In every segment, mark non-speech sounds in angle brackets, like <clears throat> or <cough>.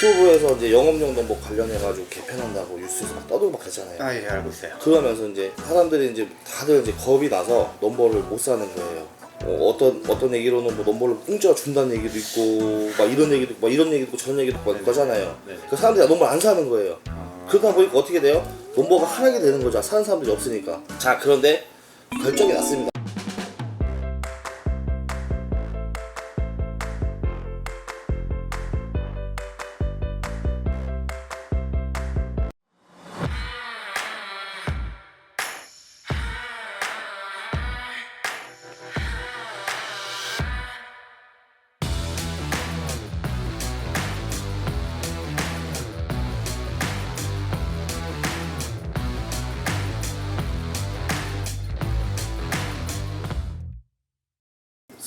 국토부에서 이제 영업용 넘버 관련해가지고 개편한다고 뉴스에서 막 떠들고 막 그랬잖아요. 아 예 알고 있어요. 그러면서 이제 사람들이 이제 다들 이제 겁이 나서 넘버를 못 사는 거예요. 어, 떤 어떤 얘기로는 뭐 넘버를 공짜로 준다는 얘기도 있고 막 이런 얘기도 있고 막 이런 얘기도 있고 저런 얘기도 있고 막 그러잖아요. 네네. 그 사람들이 넘버를 안 사는 거예요. 아, 그러다 보니까 어떻게 돼요? 넘버가 하락이 되는 거죠. 사는 사람들이 없으니까. 자 그런데 결정이 났습니다.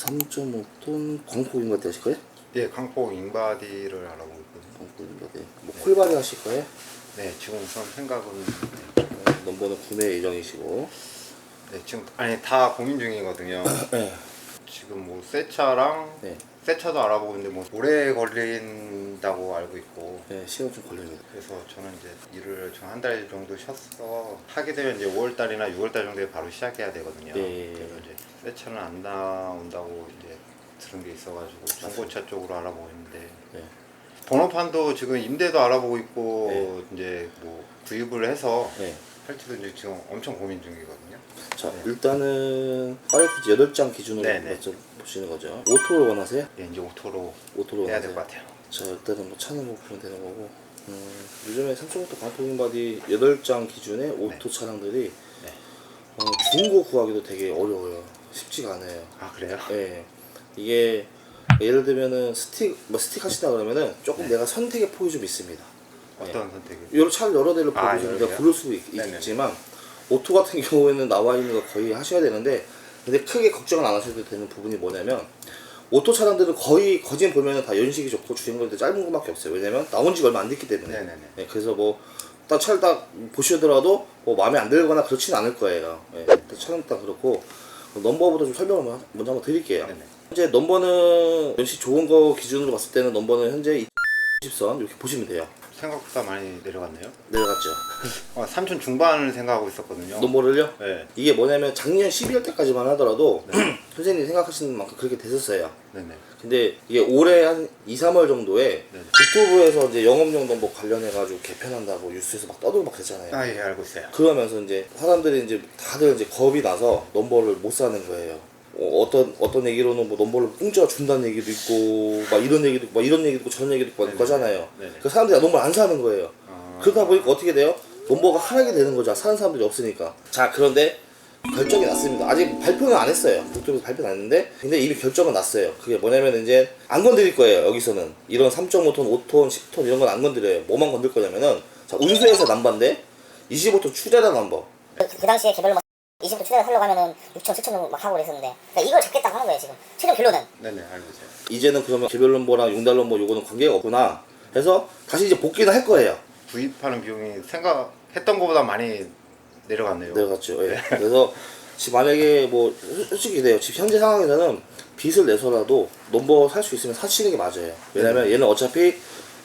3.5톤 광폭인가 되실 거예요? 예 강포 잉바디를 알아보고 있거든요. 광폭인가 돼. 뭐 콜바리 하실 거예요? 네 지금 우선 생각은 어, 넘버는 구매 예정이시고. 네 지금 아니 다 고민 중이거든요. <clears throat> 네. 지금 뭐 새 차랑 네. 새 차도 알아보고 있는데 뭐 오래 걸린다고 알고 있고 네, 시간 좀 걸립니다. 그래서 저는 이제 일을 좀 한 달 정도 쉬었어 하게 되면 이제 5월 달이나 6월 달 정도에 바로 시작해야 되거든요. 네. 그래서 이제 새 차는 안 나온다고 이제 들은 게 있어가지고 중고차 쪽으로 알아보고 있는데 네. 번호판도 지금 임대도 알아보고 있고 네. 이제 뭐 구입을 해서 네. 할지도 이제 지금 엄청 고민 중이거든요. 자, 네. 일단은 파이프 8장 기준으로 네, 네. 보시는 거죠. 오토를 원하세요? 예, 이제 오토로 오토로 해야? 될 것 같아요. 자, 일단은 뭐 차는 뭐 보면 되는 거고. 음, 요즘에 삼성부터 광폭인 바디 8장 기준의 오토 차량들이 네. 어, 중고 구하기도 되게 어려워요. 쉽지가 않아요. 아 그래요? 예. 이게 예를 들면은 스틱 뭐 스틱 하시다 그러면은 조금 네. 내가 선택의 폭이 좀 있습니다. 어떤 선택이? 여러 차를 여러 대를 아, 보고 좀 여러 내가 대요? 고를 수 있, 네네. 지만 오토 같은 <laughs> 경우에는 나와 있는 거 거의 하셔야 되는데 근데 크게 걱정을 안 하셔도 되는 부분이 뭐냐면 오토 차량들은 거의 거진 보면은 다 연식이 좋고 주행거리도 짧은 것밖에 없어요. 왜냐면 나온 지가 얼마 안 됐기 때문에. 네네네. 네, 그래서 뭐, 딱 차를 딱 보시더라도 뭐 마음에 안 들거나 그렇지는 않을 거예요. 예, 차는 딱 그렇고, 넘버부터 좀 설명을 먼저 한번 드릴게요. 네네. 현재 넘버는 연식 좋은 거 기준으로 봤을 때는 넘버는 현재 20선 이렇게 보시면 돼요. 생각보다 많이 내려갔네요. 내려갔죠. <laughs> 아, 3천 중반을 생각하고 있었거든요. 넘버를요? 네, 이게 뭐냐면 작년 12월 때까지만 하더라도 <clears throat> 선생님이 생각하시는 만큼 그렇게 됐었어요. 네네. 근데 이게 올해 한 2, 3월 정도에 네네. 국토부에서 이제 영업용 넘버 관련해가지고 개편한다고 뉴스에서 막 떠들고 막 그랬잖아요. 아 예 알고 있어요. 그러면서 이제 사람들이 이제 다들 이제 겁이 나서 넘버를 못 사는 거예요. 어, 어떤 어떤 얘기로는 뭐 넘버를 공짜로 준다는 얘기도 있고 막 이런 얘기도 있고 막 이런 얘기도 있고 저런 얘기도 있고 막 네네. 네네. 그 사람들이 넘버를 안 사는 거예요. 아, 그러다 보니까 어떻게 돼요? 넘버가 하락이 되는 거죠. 사는 사람들이 없으니까. 자, 그런데 결정이 났습니다. 아직 발표는 안 했어요. 국토부에서 발표는 안 했는데, 근데 이미 결정은 났어요. 그게 뭐냐면 이제 안 건드릴 거예요. 여기서는 이런 3.5톤, 5톤, 10톤 이런 건 안 건드려요. 뭐만 건들 거냐면은 자, 운수에서 남반데 25톤 추대라 넘버. 그, 그 당시에 개별로 막 20부 투자를 하려고 하면은 6천, 7천 정도 막 하고 그랬었는데 그러니까 이걸 잡겠다고 하는 거예요 지금 최종 결론은 네네 알고 있어요. 이제는 그러면 개별 넘버랑 용달 넘버 요거는 관계가 없구나. 해서 다시 이제 복귀는 할 거예요. 구입하는 비용이 생각했던 것보다 많이 내려갔네요. 내려갔죠. 예. <laughs> 그래서 지금 만약에 뭐 솔- 솔직히 돼요. 지금 현재 상황에서는 빚을 내서라도 넘버 살 수 있으면 사시는 게 맞아요. 왜냐면 얘는 어차피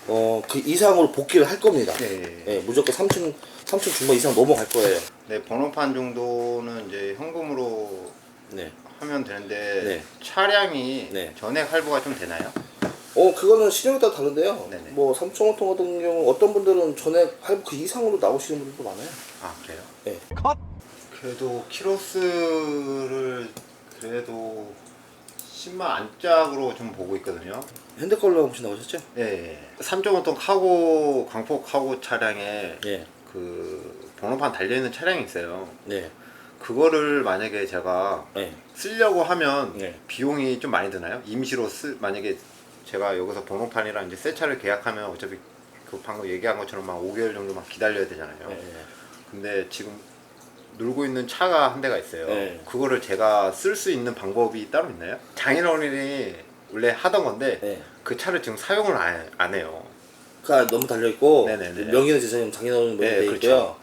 어 그 이상으로 복귀를 할 겁니다. 예, 예, 예. 예, 무조건 3층 3층 중반 이상 넘어갈 거예요. 네 번호판 정도는 이제 현금으로 네. 하면 되는데 네. 차량이 네. 전액 할부가 좀 되나요? 어 그거는 신용에 따라 다른데요. 네네. 뭐 3.5톤 같은 경우 어떤 분들은 전에 할부 그 이상으로 나오시는 분들도 많아요. 아 그래요? 예. 그래도 키로수를 그래도 10만 안짝으로 좀 보고 있거든요. 현대 걸로 보신다고 하셨죠? 예, 예. 3.5톤 카고 광폭 카고 차량에 예. 그 번호판 달려 있는 차량이 있어요. 네. 그거를 만약에 제가 네. 쓰려고 하면 네. 비용이 좀 많이 드나요? 임시로 쓰 만약에 제가 여기서 번호판이랑 이제 새 차를 계약하면 어차피 그 방금 얘기한 것처럼 막 5개월 정도만 기다려야 되잖아요. 네. 근데 지금 놀고 있는 차가 한 대가 있어요. 네. 그거를 제가 쓸 수 있는 방법이 따로 있나요? 장인어른이 원래 하던 건데 네. 그 차를 지금 사용을 안, 안 해요. 그러니까 너무 달려 있고 네네네. 명의는 제 장인어른 명의 네, 돼 그렇죠. 있고요.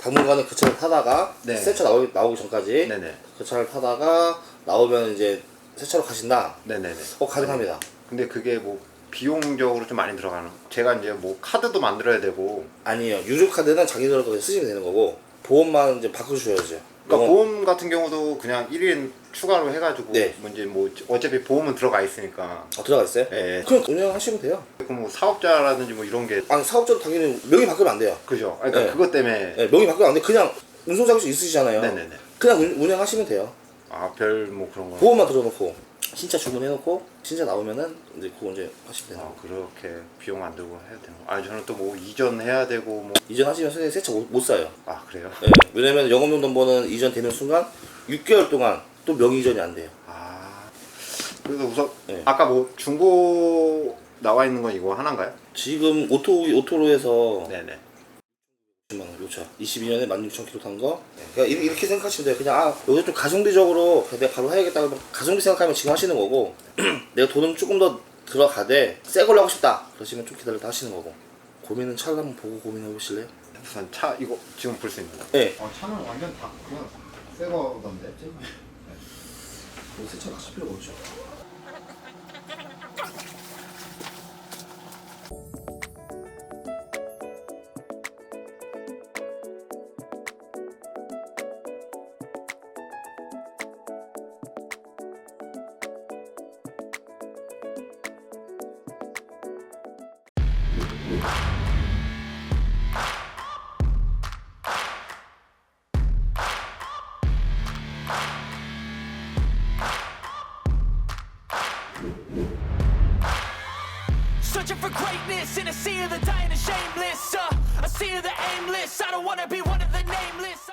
당분간은 그 차를 타다가 네. 새차 나오기, 나오기 전까지 네네. 그 차를 타다가 나오면 이제 새 차로 가신다. 네네네. 어 가능합니다. 근데 그게 뭐 비용적으로 좀 많이 들어가는. 제가 이제 뭐 카드도 만들어야 되고 아니에요. 유료 카드는 자기들로 그냥 쓰시면 되는 거고 보험만 이제 바꿔주셔야죠. 그러니까 영어- 보험 같은 경우도 그냥 1인 추가로 해가지고 네. 뭐 이제 뭐 어차피 보험은 들어가 있으니까 어, 들어가 있어요? 예. 그냥 운영하시면 돼요. 뭐 사업자라든지 뭐 이런 게 아니 사업자도 당연히 명의 바꾸면 안 돼요. 그죠. 그러니까 네. 그것 때문에 네, 명의 바꾸면 안 돼. 그냥 운송자격증 있으시잖아요. 네네네. 그냥 운, 운영하시면 돼요. 아 별 뭐 그런 거. 보험만 들어놓고 신차 주문해놓고 신차 나오면은 이제 그거 이제 하시면 돼요. 아 그렇게 비용 안 들고 해야 되는 거. 아 저는 또 뭐 이전해야 되고 뭐. 이전하시면 선생님 세차 못, 못 사요. 아 그래요? 네, 왜냐면 영업용 넘버는 이전되는 순간 6개월 동안 또 명의 이전이 안 돼요. 아 그래서 우선 네. 아까 뭐 중고 나와 있는 건 이거 하나인가요? 지금 오토 오토로 해서 네네. 10만 원 요차 22년에 16,000km 탄 거. 그냥 이렇게, 이렇게 생각하시면 돼요. 그냥 아 여기 좀 가성비적으로 내가 바로 해야겠다. 그러면 가성비 생각하면 지금 하시는 거고 <clears throat> 내가 돈은 조금 더 들어가되 새 걸로 하고 싶다. 그러시면 좀 기다렸다 하시는 거고 고민은 차를 한번 보고 고민해 보실래요? 우선 차 이거 지금 볼 수 있는 거. 네. 어 차는 완전 다 그냥 새 거던데. 세차 하실 필요가 없죠. Searching for greatness in a sea of the dying and shameless. Uh, a sea of the aimless. I don't wanna be one of the nameless.